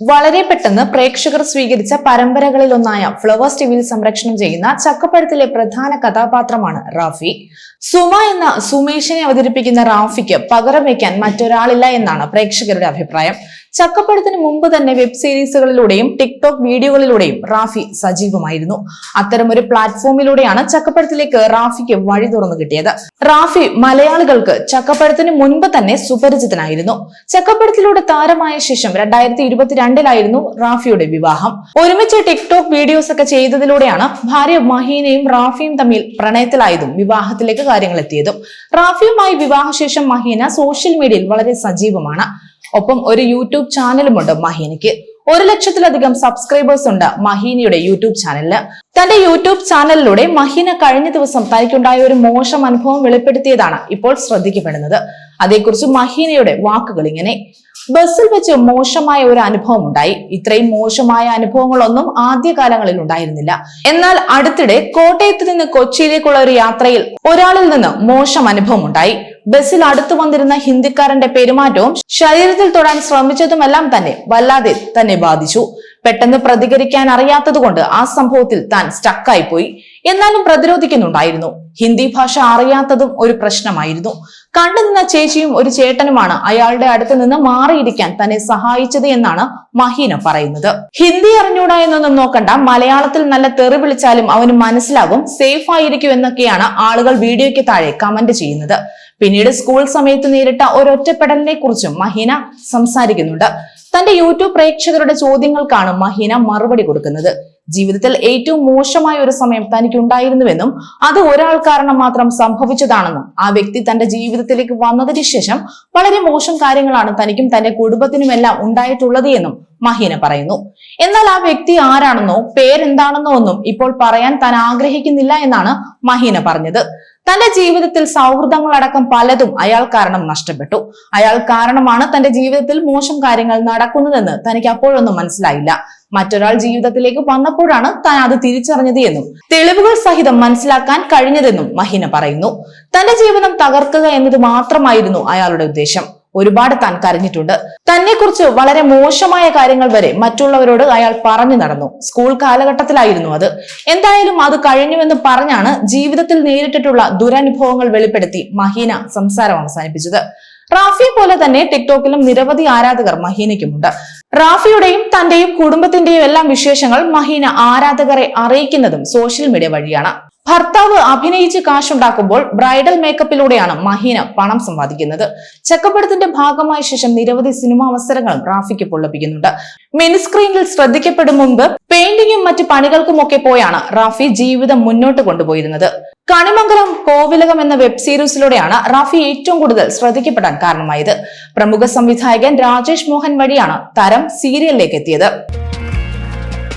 വളരെ പെട്ടെന്ന് പ്രേക്ഷകർ സ്വീകരിച്ച പരമ്പരകളിലൊന്നായ ഫ്ലവേഴ്സ് ടിവിയിൽ സംരക്ഷണം ചെയ്യുന്ന ചക്കപ്പഴത്തിലെ പ്രധാന കഥാപാത്രമാണ് റാഫി. സുമ എന്ന സുമേഷിനെ അവതരിപ്പിക്കുന്ന റാഫിക്ക് പകരം വയ്ക്കാൻ മറ്റൊരാളില്ല എന്നാണ് പ്രേക്ഷകരുടെ അഭിപ്രായം. ചക്കപ്പഴത്തിന് മുമ്പ് തന്നെ വെബ് സീരീസുകളിലൂടെയും ടിക്ടോക്ക് വീഡിയോകളിലൂടെയും റാഫി സജീവമായിരുന്നു. അത്തരമൊരു പ്ലാറ്റ്ഫോമിലൂടെയാണ് ചക്കപ്പഴത്തിലേക്ക് റാഫിക്ക് വഴി തുറന്നു കിട്ടിയത്. റാഫി മലയാളികൾക്ക് ചക്കപ്പഴത്തിന് മുൻപ് തന്നെ സുപരിചിതനായിരുന്നു. ചക്കപ്പഴത്തിലൂടെ താരമായ ശേഷം രണ്ടായിരത്തി ഇരുപത്തിരണ്ടിലായിരുന്നു റാഫിയുടെ വിവാഹം. ഒരുമിച്ച് ടിക്ടോക്ക് വീഡിയോസ് ഒക്കെ ചെയ്തതിലൂടെയാണ് ഭാര്യ മഹീനയും റാഫിയും തമ്മിൽ പ്രണയത്തിലായതും വിവാഹത്തിലേക്ക് കാര്യങ്ങൾ എത്തിയതും. റാഫിയുമായി വിവാഹശേഷം മഹീന സോഷ്യൽ മീഡിയയിൽ വളരെ സജീവമാണ്. ഒപ്പം ഒരു യൂട്യൂബ് ചാനലുമുണ്ട് മഹീനയ്ക്ക്. ഒരു ലക്ഷത്തിലധികം സബ്സ്ക്രൈബേഴ്സ് ഉണ്ട് മഹീനയുടെ യൂട്യൂബ് ചാനലിൽ തന്റെ യൂട്യൂബ് ചാനലിലൂടെ മഹീന കഴിഞ്ഞ ദിവസം തനിക്കുണ്ടായ ഒരു മോശം അനുഭവം വെളിപ്പെടുത്തിയതാണ് ഇപ്പോൾ ശ്രദ്ധിക്കപ്പെടുന്നത്. അതേക്കുറിച്ച് മഹീനയുടെ വാക്കുകൾ ഇങ്ങനെ ബസ്സിൽ വെച്ച് മോശമായ ഒരു അനുഭവം ഉണ്ടായി. ഇത്രയും മോശമായ അനുഭവങ്ങളൊന്നും ആദ്യകാലങ്ങളിൽ ഉണ്ടായിരുന്നില്ല. എന്നാൽ അടുത്തിടെ കോട്ടയത്ത് നിന്ന് കൊച്ചിയിലേക്കുള്ള ഒരു യാത്രയിൽ ഒരാളിൽ നിന്ന് മോശം അനുഭവം ഉണ്ടായി. ബസ്സിൽ അടുത്തു വന്നിരുന്ന ഹിന്ദിക്കാരന്റെ പെരുമാറ്റവും ശരീരത്തിൽ തൊടാൻ ശ്രമിച്ചതുമെല്ലാം തന്നെ വല്ലാതെ തന്നെ ബാധിച്ചു. പെട്ടെന്ന് പ്രതികരിക്കാൻ അറിയാത്തതുകൊണ്ട് ആ സംഭവത്തിൽ താൻ സ്റ്റക്കായി പോയി എന്നാലും പ്രതിരോധിക്കുന്നുണ്ടായിരുന്നു. ഹിന്ദി ഭാഷ അറിയാത്തതും ഒരു പ്രശ്നമായിരുന്നു. കണ്ടു നിന്ന ചേച്ചിയും ഒരു ചേട്ടനുമാണ് അയാളുടെ അടുത്ത് നിന്ന് മാറിയിരിക്കാൻ തന്നെ സഹായിച്ചത് എന്നാണ് മഹീന പറയുന്നത്. ഹിന്ദി അറിഞ്ഞൂടാ എന്നൊന്നും നോക്കണ്ട. മലയാളത്തിൽ നല്ല തെറി വിളിച്ചാലും അവന് മനസ്സിലാകും സേഫ് ആയിരിക്കും എന്നൊക്കെയാണ് ആളുകൾ വീഡിയോയ്ക്ക് താഴെ കമന്റ് ചെയ്യുന്നത്. പിന്നീട് സ്കൂൾ സമയത്ത് നേരിട്ട ഒരൊറ്റപ്പെടലിനെ കുറിച്ചും മഹീന സംസാരിക്കുന്നുണ്ട്. തന്റെ യൂട്യൂബ് പ്രേക്ഷകരുടെ ചോദ്യങ്ങൾക്കാണ് മഹീന മറുപടി കൊടുക്കുന്നത്. ജീവിതത്തിൽ ഏറ്റവും മോശമായ ഒരു സമയം തനിക്ക് ഉണ്ടായിരുന്നുവെന്നും അത് ഒരാൾ കാരണം മാത്രം സംഭവിച്ചതാണെന്നും ആ വ്യക്തി തന്റെ ജീവിതത്തിലേക്ക് വന്നതിന് ശേഷം വളരെ മോശം കാര്യങ്ങളാണ് തനിക്കും തന്റെ കുടുംബത്തിനുമെല്ലാം ഉണ്ടായിട്ടുള്ളത് എന്നും മഹീന പറയുന്നു. എന്നാൽ ആ വ്യക്തി ആരാണെന്നോ പേരെന്താണെന്നോ ഒന്നും ഇപ്പോൾ പറയാൻ താൻ ആഗ്രഹിക്കുന്നില്ല എന്നാണ് മഹീന പറഞ്ഞത്. തന്റെ ജീവിതത്തിൽ സൗഹൃദങ്ങളടക്കം പലതും അയാൾ കാരണം നഷ്ടപ്പെട്ടു. അയാൾ കാരണമാണ് തന്റെ ജീവിതത്തിൽ മോശം കാര്യങ്ങൾ നടക്കുന്നതെന്ന് തനിക്ക് അപ്പോഴൊന്നും മനസ്സിലായില്ല. മറ്റൊരാൾ ജീവിതത്തിലേക്ക് വന്നപ്പോഴാണ് താൻ അത് തിരിച്ചറിഞ്ഞത് എന്നും തെളിവുകൾ സഹിതം മനസ്സിലാക്കാൻ കഴിഞ്ഞതെന്നും മഹിന പറയുന്നു. തന്റെ ജീവിതം തകർക്കുക എന്നത് മാത്രമായിരുന്നു അയാളുടെ ഉദ്ദേശം. ഒരുപാട് താൻ കരഞ്ഞിട്ടുണ്ട്. തന്നെക്കുറിച്ച് വളരെ മോശമായ കാര്യങ്ങൾ വരെ മറ്റുള്ളവരോട് അയാൾ പറഞ്ഞു നടന്നു. സ്കൂൾ കാലഘട്ടത്തിലായിരുന്നു അത്. എന്തായാലും അത് കഴിഞ്ഞുവെന്ന് പറഞ്ഞാണ് ജീവിതത്തിൽ നേരിട്ടിട്ടുള്ള ദുരനുഭവങ്ങൾ വെളിപ്പെടുത്തി മഹീന സംസാരം അവസാനിപ്പിച്ചത്. റാഫിയെ പോലെ തന്നെ ടിക്ടോക്കിലും നിരവധി ആരാധകർ മഹീനയ്ക്കുമുണ്ട്. റാഫിയുടെയും തന്റെയും കുടുംബത്തിന്റെയും എല്ലാം വിശേഷങ്ങൾ മഹീന ആരാധകരെ അറിയിക്കുന്നതും സോഷ്യൽ മീഡിയ വഴിയാണ്. ഭർത്താവ് അഭിനയിച്ച് കാശുണ്ടാക്കുമ്പോൾ ബ്രൈഡൽ മേക്കപ്പിലൂടെയാണ് മഹീന പണം സമ്പാദിക്കുന്നത്. ചക്കപ്പടത്തിന്റെ ഭാഗമായ ശേഷം നിരവധി സിനിമാ അവസരങ്ങളും റാഫിക്ക് പൊള്ളപ്പിക്കുന്നുണ്ട് മിനിസ്ക്രീനിൽ ശ്രദ്ധിക്കപ്പെടും മുമ്പ് പെയിന്റിങ്ങും മറ്റ് പണികൾക്കുമൊക്കെ പോയാണ് റാഫി ജീവിതം മുന്നോട്ട് കൊണ്ടുപോയിരുന്നത്. കണിമംഗലം കോവിലകം എന്ന വെബ് സീരീസിലൂടെയാണ് റാഫി ഏറ്റവും കൂടുതൽ ശ്രദ്ധിക്കപ്പെടാൻ കാരണമായത്. പ്രമുഖ സംവിധായകൻ രാജേഷ് മോഹൻ വഴിയാണ് താരം സീരിയലിലേക്ക് എത്തിയത്.